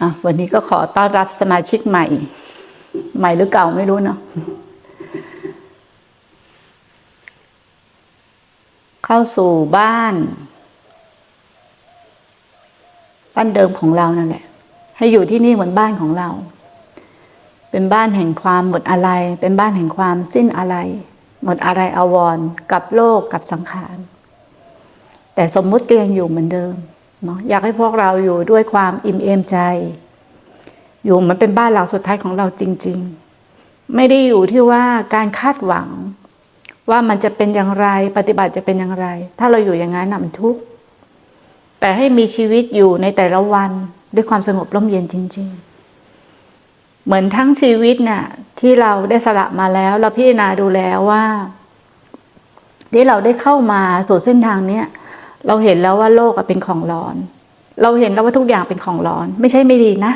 อะวันนี้ก็ขอต้อนรับสมาชิกใหม่ ใหม่หรือเก่าไม่รู้เนาะเข้าสู่บ้าน บ้านเดิมของเรานั่นแหละ ให้อยู่ที่นี่เหมือนบ้านของเรา เป็นบ้านแห่งความหมดอะไร เป็นบ้านแห่งความสิ้นอะไร หมดอะไรอาวรกับโลกกับสังขาร แต่สมมุติก็ยังอยู่เหมือนเดิม เนาะอยากให้พวกเราอยู่ด้วยความอิ่มเอมใจ อยู่มันเป็นบ้านหลังสุดท้ายของเราจริง ๆ ไม่ได้อยู่ที่ว่าการคาดหวัง ว่ามันจะเป็นอย่างไรปฏิบัติจะเป็นอย่างไร ถ้าเราอยู่อย่างนั้นน่ะมันทุกข์แต่ให้มีชีวิตอยู่ในแต่ละวันด้วยความสงบร่มเย็นจริง ๆ เหมือนทั้งชีวิตน่ะที่เราได้สละมาแล้ว เราพิจารณาดูแล้วว่า ที่เราได้เข้ามาสู่เส้นทางเนี้ย เราเห็นแล้วว่าโลกเป็นของร้อน เราเห็นแล้วว่าทุกอย่างเป็นของร้อน ไม่ใช่ไม่ดีนะ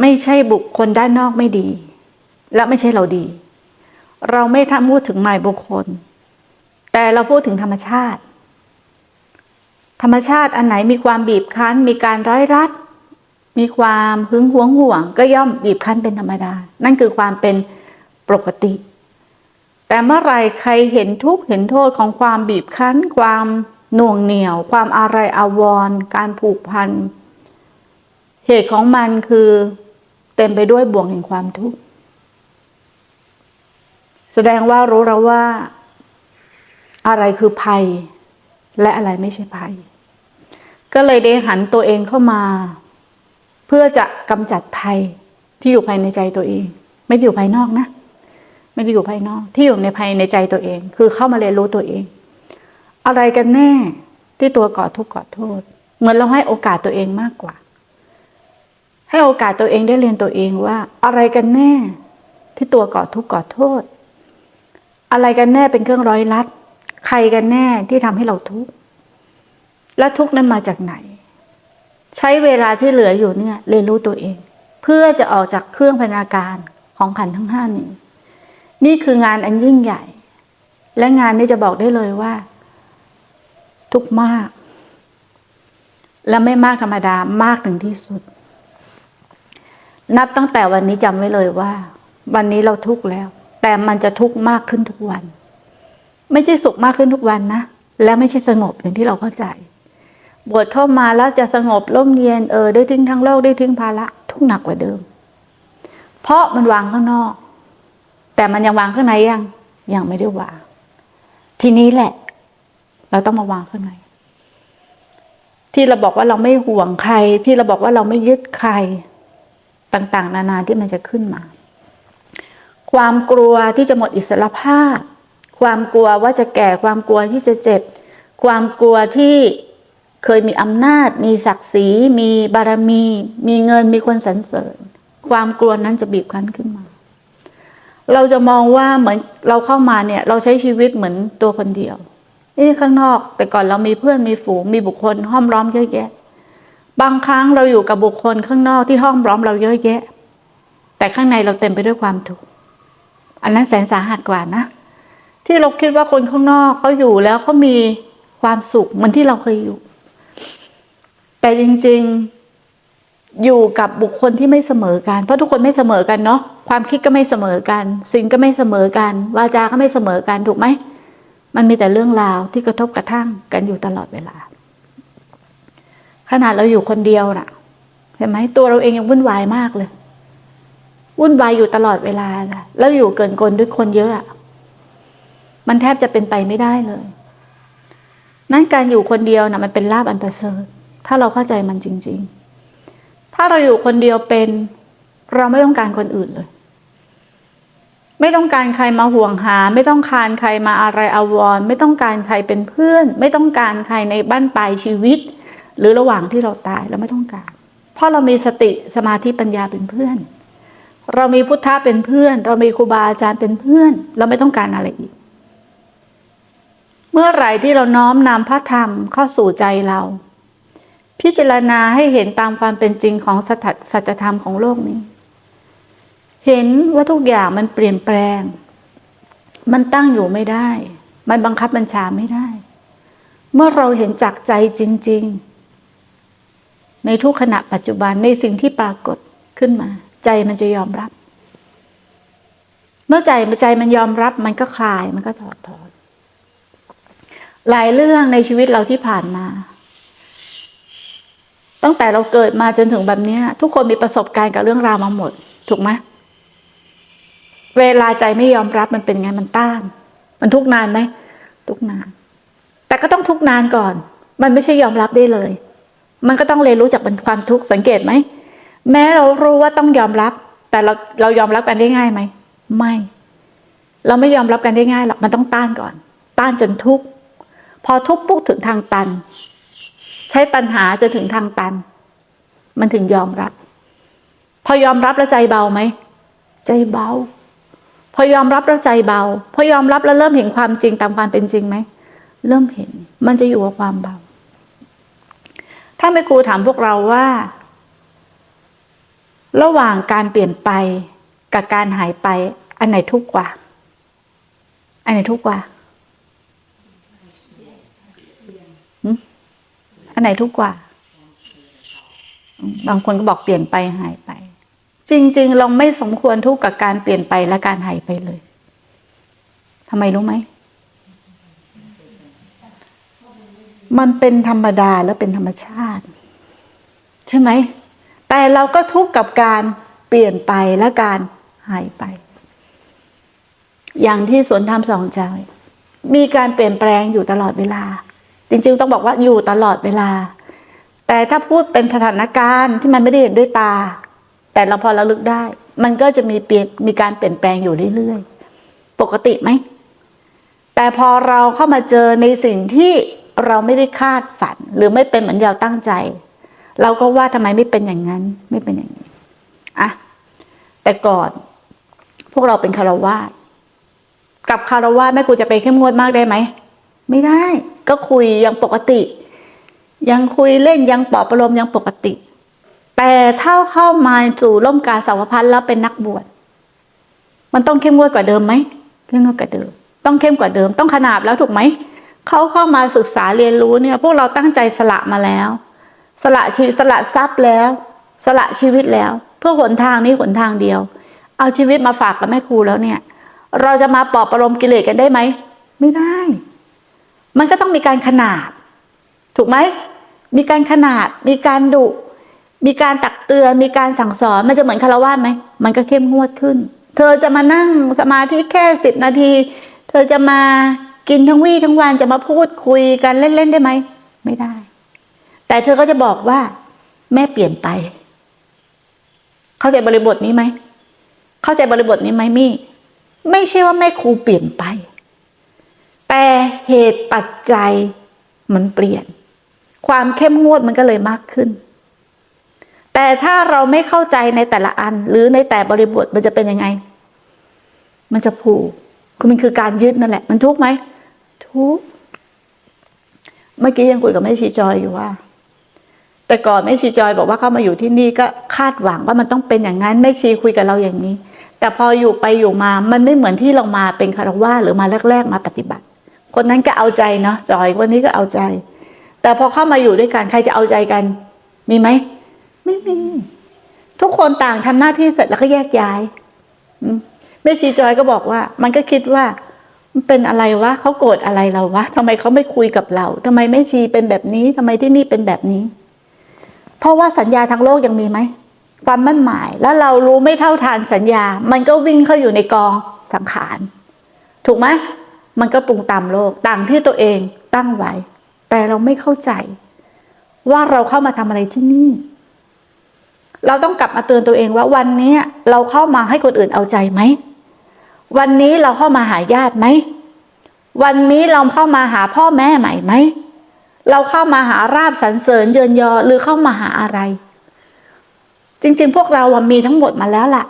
ไม่ใช่บุคคลด้านนอกไม่ดี และไม่ใช่เราดี เราไม่ทำพูดถึงหมายบุคคล แต่เราพูดถึงธรรมชาติ ธรรมชาติอันไหนมีความบีบคั้น มีการร้อยรัด มีความหึงหวงห่วง ก็ย่อมบีบคั้นเป็นธรรมดา นั่นคือความเป็นปกติ แต่เมื่อไรใครเห็นทุกข์เห็นโทษของความบีบคั้นความ หน่วงเหนียว ความอะไรอาวรณ์การผูกพัน เหตุของมันคือเต็มไปด้วยบ่วงแห่งความทุกข์ แสดงว่ารู้แล้วว่า อะไรคือภัย และอะไรไม่ใช่ภัย ก็เลยได้หันตัวเองเข้ามา เพื่อจะกำจัดภัยที่อยู่ภายในใจตัวเอง ไม่ได้อยู่ภายนอกนะ ไม่ได้อยู่ภายนอก ที่อยู่ในภายในใจตัวเอง คือเข้ามาเรียนรู้ตัวเอง อะไรกันแน่ที่ตัวก่อทุกข์ก่อโทษ เหมือนเราให้โอกาสตัวเองมากกว่า ให้โอกาสตัวเองได้เรียนตัวเองว่า อะไรกันแน่ที่ตัวก่อทุกข์ก่อโทษ อะไรกันแน่เป็นเครื่องร้อยลัด ใครกันแน่ที่ทำให้เราทุกข์และทุกข์นั้นมาจากไหน ใช้เวลาที่เหลืออยู่เนี่ย เรียนรู้ตัวเอง เพื่อจะออกจากเครื่องพันาการของขันทั้งห้านี้นี่คืองานอันยิ่งใหญ่ และงานนี้จะบอกได้เลยว่า ทุกมาก และไม่มากธรรมดามากถึงที่สุด นับตั้งแต่วันนี้จำไว้เลยว่า วันนี้เราทุกข์แล้ว แต่มันจะทุกข์มากขึ้นทุกวัน ไม่ใช่สุขมากขึ้นทุกวันนะและไม่ใช่สงบอย่างที่เราเข้าใจ บวชเข้ามาแล้วจะสงบร่มเย็นเออได้ทิ้งทั้งโลกได้ทิ้งภาระทุกหนักกว่าเดิม เพราะมันวางข้างนอก แต่มันยังวางข้างในยังยังไม่ได้วาง ทีนี้แหละ เราต้องมาวางข้างในที่เราบอกว่าเราไม่ห่วงใคร ที่เราบอกว่าเราไม่ยึดใครต่างๆ นานาที่มันจะขึ้นมา ความกลัวที่จะหมดอิสรภาพ ความกลัวว่าจะแก่ความกลัวที่จะเจ็บ ความกลัวที่เคยมีอำนาจ มีศักดิ์ศรี มีบารมี มีเงินมีคนสรรเสริญ ความกลัวนั้นจะบีบคั้นขึ้นมา เราจะมองว่าเหมือนเราเข้ามาเนี่ย เราใช้ชีวิตเหมือนตัวคนเดียว นี่ข้างนอก แต่ก่อนเรามีเพื่อนมีฝูงมีบุคคลห้อมล้อมเยอะแยะ บางครั้งเราอยู่กับบุคคลข้างนอกที่ห้อมล้อมเราเยอะแยะ แต่ข้างในเราเต็มไปด้วยความทุกข์อันนั้นแสนสาหัสกว่านะ ที่เราคิดว่าคนข้างนอกเขาอยู่แล้วเขามีความสุขเหมือนที่เราเคยอยู่ แต่จริงๆอยู่กับบุคคลที่ไม่เสมอกันเพราะทุกคนไม่เสมอกันเนาะความคิดก็ไม่เสมอกัน สิ่งก็ไม่เสมอกัน วาจาก็ไม่เสมอกันถูกไหม มันมีแต่เรื่องราวที่กระทบกระทั่งกันอยู่ตลอดเวลา ขนาดเราอยู่คนเดียวน่ะเห็นไหมตัวเราเองยังวุ่นวายมากเลย วุ่นวายอยู่ตลอดเวลาค่ะแล้วอยู่เกินกลด้วยคนเยอะอะมันแทบจะเป็นไปไม่ได้เลย นั่นการอยู่คนเดียวนะมันเป็นลาบอันประเสริฐถ้าเราเข้าใจมันจริง ๆ ถ้าเราอยู่คนเดียวเป็น เราไม่ต้องการคนอื่นเลย ไม่ต้องการใครมาห่วงหา ไม่ต้องการใครมาอะไรอาวรไม่ต้องการใครเป็นเพื่อน ไม่ต้องการใครในบ้านปลายชีวิต หรือระหว่างที่เราตายเราไม่ต้องการเพราะเรามีสติสมาธิปัญญาเป็นเพื่อน เรามีพุทธะเป็นเพื่อน เรามีครูบาอาจารย์เป็นเพื่อน เราไม่ต้องการอะไรอีก เมื่อไหร่ที่เราน้อมนำพระธรรมเข้าสู่ใจเรา พิจารณาให้เห็นตามความเป็นจริงของสัจสัจธรรมของโลกนี้ เห็นว่าทุกอย่างมันเปลี่ยนแปลง มันตั้งอยู่ไม่ได้ มันบังคับบัญชาไม่ได้ เมื่อเราเห็นจากใจจริง ๆ ในทุกขณะปัจจุบันในสิ่งที่ปรากฏขึ้นมา ใจมันจะยอมรับ เมื่อใจใจมันยอมรับมันก็คลายมันก็ถอดถอนหลายเรื่องในชีวิตเราที่ผ่านมา ตั้งแต่เราเกิดมาจนถึงแบบนี้ทุกคนมีประสบการณ์กับเรื่องราวมาหมด ถูกไหม เวลาใจไม่ยอมรับมันเป็นไงมันต้าน มันทุกนานไหมทุกนาน แต่ก็ต้องทุกนานก่อน มันไม่ใช่ยอมรับได้เลย มันก็ต้องเรียนรู้จากเป็นความทุกข์สังเกตไหมแม้เรารู้ว่าต้องยอมรับ แต่เราเรายอมรับกันได้ง่ายไหมไม่ เราไม่ยอมรับกันได้ง่ายหรอกมันต้องต้านก่อน ต้านจนทุกข์พอทุกข์ปุ๊บถึงทางตัน ใช้ตัณหาจนถึงทางตัน มันถึงยอมรับ พอยอมรับแล้วใจเบาไหมใจเบา พอยอมรับแล้วใจเบา พอยอมรับแล้วเริ่มเห็นความจริงตามความเป็นจริงไหม เริ่มเห็น มันจะอยู่กับความเบา ถ้าแม่ครูถามพวกเราว่า ระหว่างการเปลี่ยนไปกับการหายไป อันไหนทุกข์กว่า อันไหนทุกข์กว่าอันไหนทุกข์กว่า บางคนก็บอกเปลี่ยนไปหายไป จริง ๆ เราไม่สมควรทุกข์กับการเปลี่ยนไปและการหายไปเลยทำไมรู้ไหม มันเป็นธรรมดาและเป็นธรรมชาติ ใช่ไหม แต่เราก็ทุกข์กับการเปลี่ยนไปและการหายไป อย่างที่สวนธรรมสองใจ มีการเปลี่ยนแปลงอยู่ตลอดเวลา จริง ๆ ต้องบอกว่าอยู่ตลอดเวลา แต่ถ้าพูดเป็นสถานการณ์ที่มันไม่ได้เห็นด้วยตา แต่เราพอระลึกได้ มันก็จะมีเปลี่ยนมีการเปลี่ยนแปลงอยู่เรื่อยๆ ปกติไหม แต่พอเราเข้ามาเจอในสิ่งที่เราไม่ได้คาดฝัน หรือไม่เป็นเหมือนเราตั้งใจ เราก็ว่าทำไมไม่เป็นอย่างนั้น ไม่เป็นอย่างนี้อะแต่ก่อน พวกเราเป็นคารวาสกับคารวาสแม่ครูจะไปเข้มงวดมากได้ไหมไม่ได้ ก็คุยยังปกติ ยังคุยเล่นยังปลอบประโลมยังปกติ แต่ถ้าเข้ามาสู่ร่มกาสาวพันธ์แล้วเป็นนักบวชมันต้องเข้มงวดกว่าเดิมไหมเข้มงวดกว่าเดิม ต้องเข้มกว่าเดิม ต้องขนาบแล้วถูกไหมเขาเข้ามาศึกษาเรียนรู้เนี่ย พวกเราตั้งใจสละมาแล้ว สละชีสละทรัพย์แล้ว สละชีวิตแล้ว เพื่อหนทางนี้หนทางเดียว เอาชีวิตมาฝากกับแม่ครูแล้วเนี่ย เราจะมาปลอบประโลมกิเลสกันได้ไหมไม่ได้ มันก็ต้องมีการขนาบถูกไหมมีการขนาดมีการดุ มีการตักเตือนมีการสั่งสอนมันจะเหมือนคารวะไหมมันก็เข้มงวดขึ้น เธอจะมานั่งสมาธิแค่สิบนาที เธอจะมากินทั้งวี่ทั้งวันจะมาพูดคุยกันเล่นๆได้ไหมไม่ได้ แต่เธอก็จะบอกว่า แม่เปลี่ยนไป เข้าใจบริบทนี้ไหมเข้าใจบริบทนี้ไหมมี่ ไม่ใช่ว่าแม่ครูเปลี่ยนไป แต่เหตุปัจจัยมันเปลี่ยน ความเข้มงวดมันก็เลยมากขึ้น แต่ถ้าเราไม่เข้าใจในแต่ละอัน หรือในแต่บริบทมันจะเป็นยังไง มันจะผูกคือมันคือการยึดนั่นแหละ มันทุกข์ไหมทุกข์เมื่อกี้ยังคุยกับแม่ชีจอยอยู่ว่า แต่ก่อนแม่ชีจอยบอกว่าเข้ามาอยู่ที่นี่ก็คาดหวังว่ามันต้องเป็นอย่างนั้นแม่ชีคุยกับเราอย่างนี้ แต่พออยู่ไปอยู่มา มันไม่เหมือนที่เรามาเป็นคารวะหรือมาแรก ๆ มาปฏิบัติ คนนั้นก็เอาใจเนาะจอยคนนี้ก็เอาใจ แต่พอเข้ามาอยู่ด้วยกันใครจะเอาใจกัน มีไหม ไม่มี ทุกคนต่างทำหน้าที่เสร็จแล้วก็แยกย้ายแม่ชีจอยก็บอกว่า มันก็คิดว่ามันเป็นอะไรวะเขาโกรธอะไรเราวะทำไมเขาไม่คุยกับเราทำไมแม่ชีเป็นแบบนี้ทำไมที่นี่เป็นแบบนี้ เพราะว่าสัญญาทางโลกยังมีไหมความมั่นหมาย แล้วเรารู้ไม่เท่าทานสัญญา มันก็วิ่งเข้าอยู่ในกองสังขาร ถูกไหมมันก็ปรุงตามโลกต่างที่ตัวเองตั้งไว้ แต่เราไม่เข้าใจ ว่าเราเข้ามาทำอะไรที่นี่ เราต้องกลับมาเตือนตัวเองว่าวันนี้เราเข้ามาให้คนอื่นเอาใจไหม วันนี้เราเข้ามาหาญาติไหม วันนี้เราเข้ามาหาพ่อแม่ใหม่ไหม เราเข้ามาหาราบสรรเสริญเยินยอหรือเข้ามาหาอะไร จริง ๆ พวกเราอะมีทั้งหมดมาแล้วล่ะ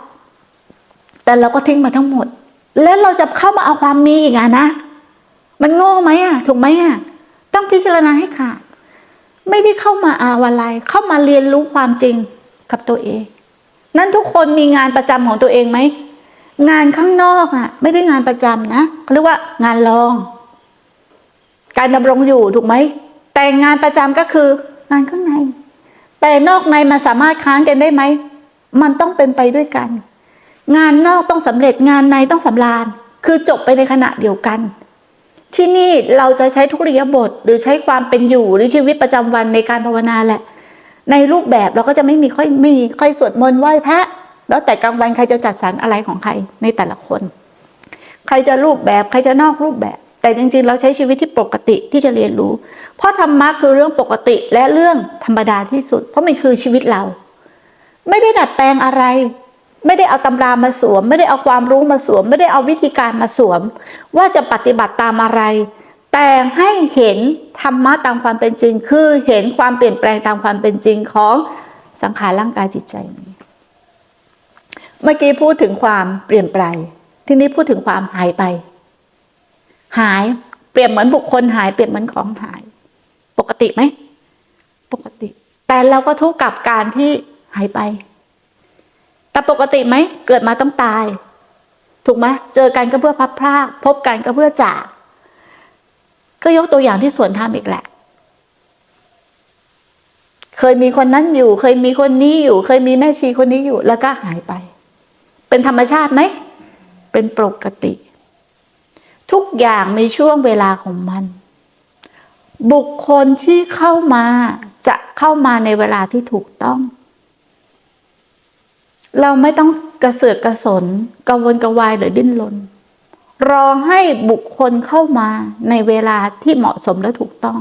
แต่เราก็ทิ้งมาทั้งหมด แล้วเราจะเข้ามาเอาความมีอีกอะนะ มันโง่ไหมอะถูกไหมอะต้องพิจารณาให้ขาดไม่ได้เข้ามาเอาอะไร เข้ามาเรียนรู้ความจริง กับตัวเอง นั้นทุกคนมีงานประจำของตัวเองไหมงานข้างนอกอะไม่ได้งานประจำนะเรียกว่างานรอง การดำรงอยู่ถูกไหมแต่งานประจำก็คืองานข้างใน แต่นอกในมันสามารถค้านกันได้ไหมมันต้องเป็นไปด้วยกัน งานนอกต้องสำเร็จงานในต้องสำราญ คือจบไปในขณะเดียวกัน ที่นี่เราจะใช้ทุกริยบท หรือใช้ความเป็นอยู่หรือชีวิตประจำวันในการภาวนาแหละ ในรูปแบบเราก็จะไม่มีค่อยม่มีค่อยสวดมนต์ไหว้พระ แล้วแต่กลางวันใครจะจัดสรรอะไรของใครในแต่ละคน ใครจะรูปแบบใครจะนอกรูปแบบ แต่จริงๆ เราใช้ชีวิตที่ปกติที่จะเรียนรู้ เพราะธรรมะคือเรื่องปกติและเรื่องธรรมดาที่สุด เพราะมันคือชีวิตเรา ไม่ได้ดัดแปลงอะไร ไม่ได้เอาตำรามาสวม ไม่ได้เอาความรู้มาสวม ไม่ได้เอาวิธีการมาสวม ว่าจะปฏิบัติตามอะไร แต่ให้เห็นธรรมะตามความเป็นจริง คือเห็นความเปลี่ยนแปลงตามความเป็นจริงของสังขารร่างกายจิตใจ เมื่อกี้พูดถึงความเปลี่ยนแปลงทีนี้พูดถึงความหายไป หายเปรียบเหมือนบุคคลหายเปรียบเหมือนของหาย ปกติไหมปกติ แต่เราก็ทุกข์กับการที่หายไป แต่ปกติไหมเกิดมาต้องตาย ถูกไหมเจอกันก็เพื่อพับพรากพบกันก็เพื่อจาก ก็ยกตัวอย่างที่สวนธรรมอีกแหละ เคยมีคนนั้นอยู่ เคยมีคนนี้อยู่ เคยมีแม่ชีคนนี้อยู่ แล้วก็หายไป เป็นธรรมชาติไหม เป็นปกติ ทุกอย่างมีช่วงเวลาของมัน บุคคลที่เข้ามาจะเข้ามาในเวลาที่ถูกต้อง เราไม่ต้องกระเสือกกระสนกระวนกระวายหรือดิ้นรน รอให้บุคคลเข้ามาในเวลาที่เหมาะสมและถูกต้อง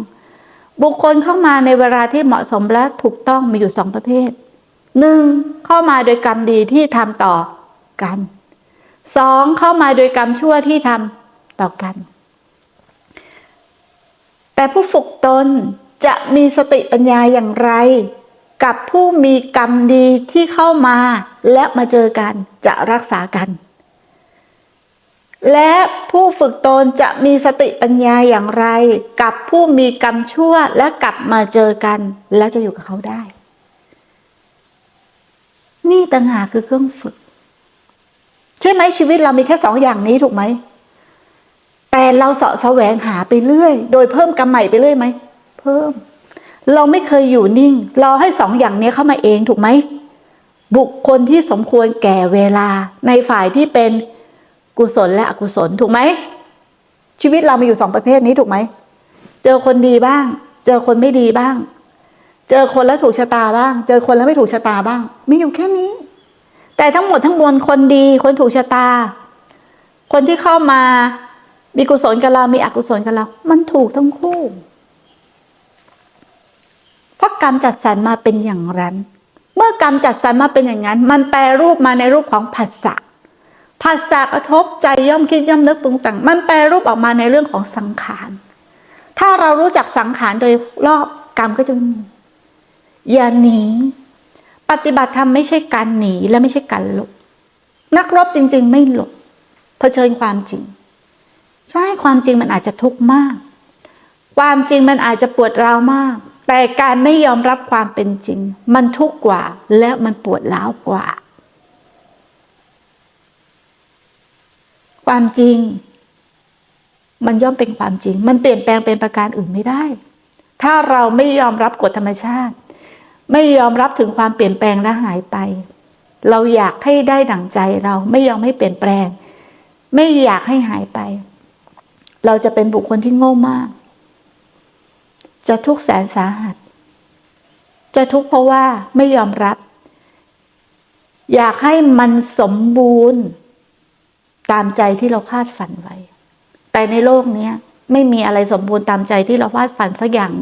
บุคคลเข้ามาในเวลาที่เหมาะสมและถูกต้องมีอยู่สองประเภทหนึ่งเข้ามาโดยกรรมดีที่ทำต่อกันสองเข้ามาโดยกรรมชั่วที่ทำต่อกัน แต่ผู้ฝึกตนจะมีสติปัญญาอย่างไร กับผู้มีกรรมดีที่เข้ามาและมาเจอกันจะรักษากัน และผู้ฝึกตนจะมีสติปัญญาอย่างไร กับผู้มีกรรมชั่วและกลับมาเจอกัน และจะอยู่กับเขาได้ นี่ต่างหากคือเครื่องฝึก ใช่ไหมชีวิตเรามีแค่สองอย่างนี้ถูกไหม แต่เราเสาะแสวงหาไปเรื่อย โดยเพิ่มกรรมใหม่ไปเรื่อยไหม เพิ่ม เราไม่เคยอยู่นิ่ง เราให้สองอย่างนี้เข้ามาเองถูกไหม บุคคลที่สมควรแก่เวลาในฝ่ายที่เป็น กุศลและอกุศลถูกไหมชีวิตเรามีอยู่สองประเภทนี้ถูกไหมเจอคนดีบ้าง เจอคนไม่ดีบ้าง เจอคนแล้วถูกชะตาบ้าง เจอคนแล้วไม่ถูกชะตาบ้างมีอยู่แค่นี้ แต่ทั้งหมดทั้งมวลคนดีคนถูกชะตา คนที่เข้ามามีกุศลกับเรา มีอกุศลกับเรา มันถูกทั้งคู่ เพราะกรรมจัดสรรมาเป็นอย่างนั้น เมื่อกรรมจัดสรรมาเป็นอย่างนั้น มันแปลรูปมาในรูปของผัสสะ ผัสสะกระทบใจย่อมคิดย่อมนึกปรุงแต่งมันแปลรูปออกมาในเรื่องของสังขาร ถ้าเรารู้จักสังขารโดยรอบกรรมก็จะมีอย่าหนีปฏิบัติธรรมไม่ใช่การหนีและไม่ใช่การหลบ นักรบจริง ๆ ไม่หลบเผชิญความจริง ใช่ความจริงมันอาจจะทุกข์มาก ความจริงมันอาจจะปวดร้าวมาก แต่การไม่ยอมรับความเป็นจริง มันทุกข์กว่าและมันปวดร้าวกว่า ความจริง มันย่อมเป็นความจริง มันเปลี่ยนแปลงเป็นประการอื่นไม่ได้ ถ้าเราไม่ยอมรับกฎธรรมชาติ ไม่ยอมรับถึงความเปลี่ยนแปลงและหายไป เราอยากให้ได้ดั่งใจเราไม่ยอมให้เปลี่ยนแปลง ไม่อยากให้หายไป เราจะเป็นบุคคลที่โง่มาก จะทุกข์แสนสาหัส จะทุกข์เพราะว่าไม่ยอมรับ อยากให้มันสมบูรณ์ ตามใจที่เราคาดฝันไว้ แต่ในโลกนี้ไม่มีอะไรสมบูรณ์ตามใจที่เราคาดฝันสักอย่าง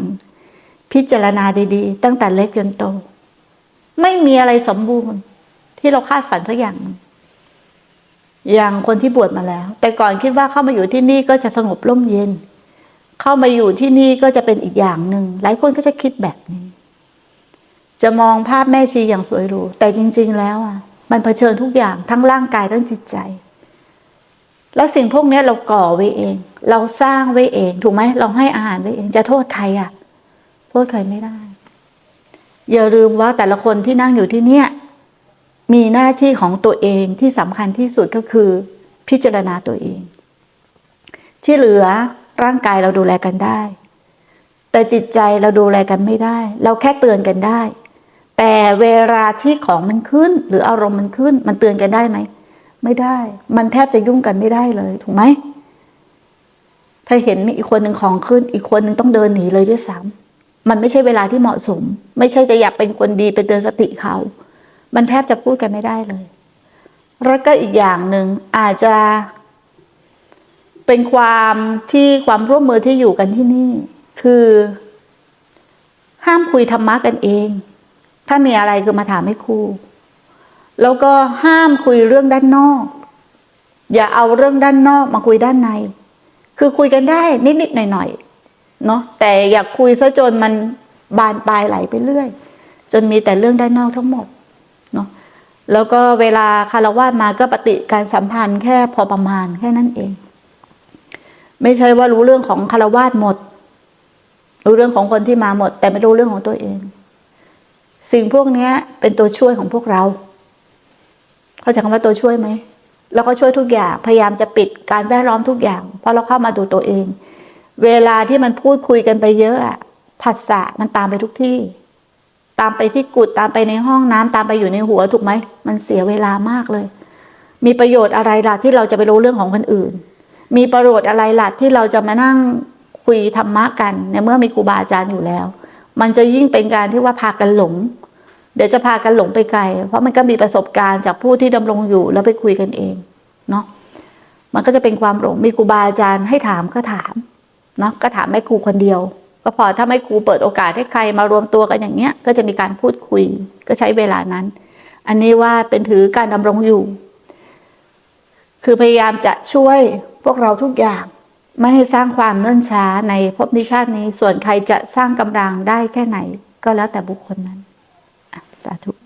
พิจารณาดีๆ ตั้งแต่เล็กจนโต ไม่มีอะไรสมบูรณ์ที่เราคาดฝันสักอย่าง อย่างคนที่บวชมาแล้ว แต่ก่อนคิดว่าเข้ามาอยู่ที่นี่ก็จะสงบร่มเย็น เข้ามาอยู่ที่นี่ก็จะเป็นอีกอย่างหนึ่งหลายคนก็จะคิดแบบนี้ จะมองภาพแม่ชีอย่างสวยหรูแต่จริง ๆ แล้วอะ มันเผชิญทุกอย่างทั้งร่างกายทั้งจิตใจ และสิ่งพวกนี้เราก่อไว้เอง เราสร้างไว้เอง ถูกไหมเราให้อาหารไว้เอง จะโทษใครอะ โทษใครไม่ได้ อย่าลืมว่าแต่ละคนที่นั่งอยู่ที่เนี่ย มีหน้าที่ของตัวเองที่สำคัญที่สุดก็คือพิจารณาตัวเอง ที่เหลือร่างกายเราดูแลกันได้ แต่จิตใจเราดูแลกันไม่ได้ เราแค่เตือนกันได้ แต่เวลาที่ของมันขึ้น หรืออารมณ์มันขึ้น มันเตือนกันได้ไหม ไม่ได้ มันแทบจะยุ่งกันไม่ได้เลย ถูกไหม ถ้าเห็นมีอีกคนหนึ่งของขึ้น อีกคนหนึ่งต้องเดินหนีเลยด้วยซ้ำมันไม่ใช่เวลาที่เหมาะสม ไม่ใช่จะอยากเป็นคนดีไปเตือนสติเขา มันแทบจะพูดกันไม่ได้เลย แล้วก็อีกอย่างหนึ่งอาจจะเป็นความที่ความร่วมมือที่อยู่กันที่นี่ คือ ห้ามคุยธรรมะกันเอง ถ้ามีอะไรคือมาถามให้ครู แล้วก็ห้ามคุยเรื่องด้านนอก อย่าเอาเรื่องด้านนอกมาคุยด้านใน คือคุยกันได้นิดๆหน่อยๆเนาะแต่อย่าคุยซะจนมันบานปลายไหลไปเรื่อย จนมีแต่เรื่องด้านนอกทั้งหมดเนาะแล้วก็เวลาคารวะมาก็ปฏิการสัมพันธ์แค่พอประมาณแค่นั้นเอง ไม่ใช่ว่ารู้เรื่องของคารวะหมด รู้เรื่องของคนที่มาหมด แต่ไม่รู้เรื่องของตัวเอง สิ่งพวกนี้เป็นตัวช่วยของพวกเรา เข้าใจคำว่าตัวช่วยไหมแล้วก็ช่วยทุกอย่าง พยายามจะปิดการแวดล้อมทุกอย่าง เพราะเราเข้ามาดูตัวเอง เวลาที่มันพูดคุยกันไปเยอะอะผัสสะมันตามไปทุกที่ ตามไปที่กุดตามไปในห้องน้ำตามไปอยู่ในหัวถูกไหม มันเสียเวลามากเลย มีประโยชน์อะไรล่ะที่เราจะไปรู้เรื่องของคนอื่น มีประโยชน์อะไรล่ะที่เราจะมานั่งคุยธรรมะกันในเมื่อมีครูบาอาจารย์อยู่แล้ว มันจะยิ่งเป็นการที่ว่าพากันหลง เดี๋ยวจะพากันหลงไปไกล เพราะมันก็มีประสบการณ์จากผู้ที่ดำรงอยู่แล้วไปคุยกันเองเนาะมันก็จะเป็นความหลงมีครูบาอาจารย์ให้ถามก็ถามเนาะก็ถามแม่ครูคนเดียว ก็พอถ้าไม่ครูเปิดโอกาสให้ใครมารวมตัวกันอย่างเงี้ย ก็จะมีการพูดคุยก็ใช้เวลานั้น อันนี้ว่าเป็นถือการดำรงอยู่ คือพยายามจะช่วยพวกเราทุกอย่าง ไม่ให้สร้างความเนื่นช้าในภพนิชาตินี้ส่วนใครจะสร้างกำลังได้แค่ไหน ก็แล้วแต่บุคคลนั้น that